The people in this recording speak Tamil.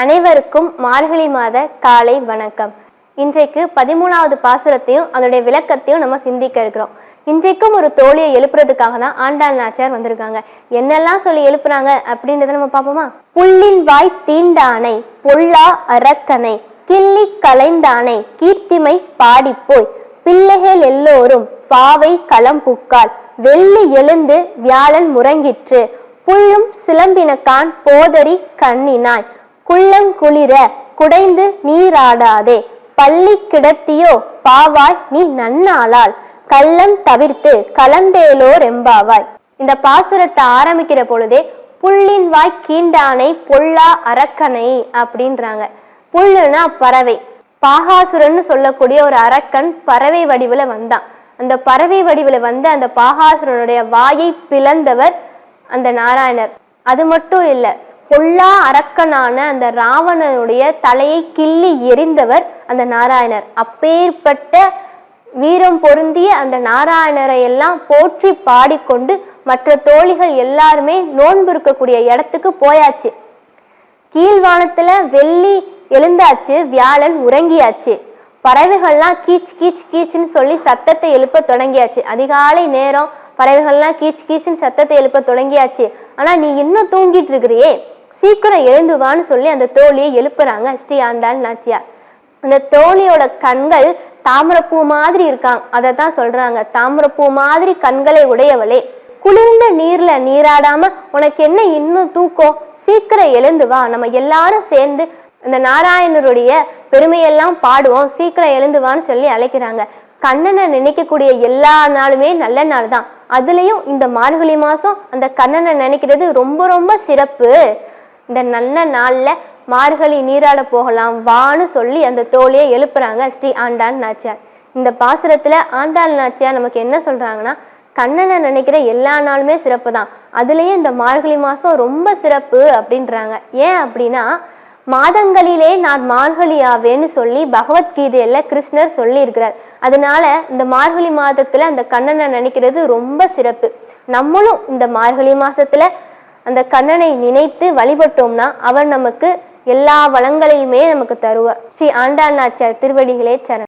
அனைவருக்கும் மார்கழி மாத காலை வணக்கம். இன்றைக்கு பதிமூணாவது பாசுரத்தையும் அதோடைய விளக்கத்தையும் நம்ம சிந்திக்க இருக்கிறோம். இன்றைக்கும் ஒரு தோழியை எழுப்புறதுக்காக தான் ஆண்டாள் நாச்சியார் வந்திருக்காங்க. என்னெல்லாம் சொல்லி எழுப்புறாங்க அப்படின்றத நம்ம பார்ப்போமா? புள்ளின் வாய் தீண்டானை பொல்லா அரக்கனை கிள்ளி கலைந்தானை கீர்த்திமை பாடிப்போய் பிள்ளைகள் எல்லோரும் பாவை களம் புக்கால் வெள்ளி எழுந்து வியாழன் முறங்கிற்று புள்ளும் சிலம்பினக்கான் போதரி கண்ணினாய் குள்ளங்குளிர குடைந்து நீராடாதே. பள்ளி கிடத்தியோ பாவாய் நீ நன்னாளால். கள்ளம் தவிர்த்து கலந்தேலோ ரெம்பாவாய் இந்த பாசுரத்தை ஆரம்பிக்கிற பொழுதே புள்ளின் வாய் கீண்டானை பொல்லா அரக்கனை அப்படின்றாங்க. புல்லுனா பறவை. பாகாசுரன்னு சொல்லக்கூடிய ஒரு அரக்கன் பறவை வடிவுல வந்தான். அந்த பறவை வடிவுல வந்த அந்த பாகாசுரனுடைய வாயை பிளந்தவர் அந்த நாராயணர். அது மட்டும் இல்ல பொல்லா அரக்கனான அந்த ராவணனுடைய தலையை கிள்ளி எரிந்தவர் அந்த நாராயணர். அப்பேற்பட்ட வீரம் பொருந்திய அந்த நாராயணரை எல்லாம் போற்றி பாடிக்கொண்டு மற்ற தோழிகள் எல்லாருமே நோன்பு இருக்கக்கூடிய இடத்துக்கு போயாச்சு. கீழ்வானத்துல வெள்ளி எழுந்தாச்சு வியாழன் உறங்கியாச்சு. பறவைகள்லாம் கீச் கீச் கீச்சுன்னு சொல்லி சத்தத்தை எழுப்ப தொடங்கியாச்சு. அதிகாலை நேரம் பறவைகள்லாம் கீச் கீச்சுன்னு சத்தத்தை எழுப்ப தொடங்கியாச்சு. ஆனா நீ இன்னும் தூங்கிட்டு இருக்கிறியே. சீக்கிரம் எழுந்து வான்னு சொல்லி அந்த தோழியை எழுப்புறாங்க ஸ்ரீ ஆண்டாள் நாச்சியார். அந்த தோழியோட கண்கள் தாமரப்பூ மாதிரி இருக்காங்க அதை தான் சொல்றாங்க. தாமரப்பூ மாதிரி கண்களை உடையவளே குளிர்ந்த நீர்ல நீராடாம உனக்கு என்ன இன்னும் தூக்கம்? சீக்கிரம் எழுந்து வா. நம்ம எல்லாரும் சேர்ந்து அந்த நாராயணருடைய பெருமையெல்லாம் பாடுவோம். சீக்கிரம் எழுந்து வான்னு சொல்லி அழைக்கிறாங்க. கண்ணனை நினைக்கக்கூடிய எல்லா நாளுமே நல்ல நாள் தான் அதுலயும் இந்த மார்கழி மாசம் அந்த கண்ணனை நினைக்கிறது ரொம்ப ரொம்ப சிறப்பு. இந்த நல்ல நாளில் மார்கழி நீராட போகலாம் வான்னு சொல்லி அந்த தோழியை எழுப்புறாங்க ஸ்ரீ ஆண்டாள் நாச்சியார். இந்த பாசுரத்தில் ஆண்டாள் நாச்சியார் நமக்கு என்ன சொல்கிறாங்கன்னா கண்ணனை நினைக்கிற எல்லா நாளுமே சிறப்பு தான் அதுலேயே இந்த மார்கழி மாதம் ரொம்ப சிறப்பு அப்படின்றாங்க. ஏன் அப்படின்னா மாதங்களிலே நான் மார்கழி ஆவேன்னு சொல்லி பகவத்கீதையில கிருஷ்ணர் சொல்லியிருக்கிறார். அதனால இந்த மார்கழி மாதத்துல அந்த கண்ணனை நினைக்கிறது ரொம்ப சிறப்பு. நம்மளும் இந்த மார்கழி மாசத்துல அந்த கண்ணனை நினைத்து வழிபட்டோம்னா அவன் நமக்கு எல்லா வளங்களையுமே நமக்கு தருவார். ஸ்ரீ ஆண்டாள் நாச்சியார் திருவடிகளே சரண்.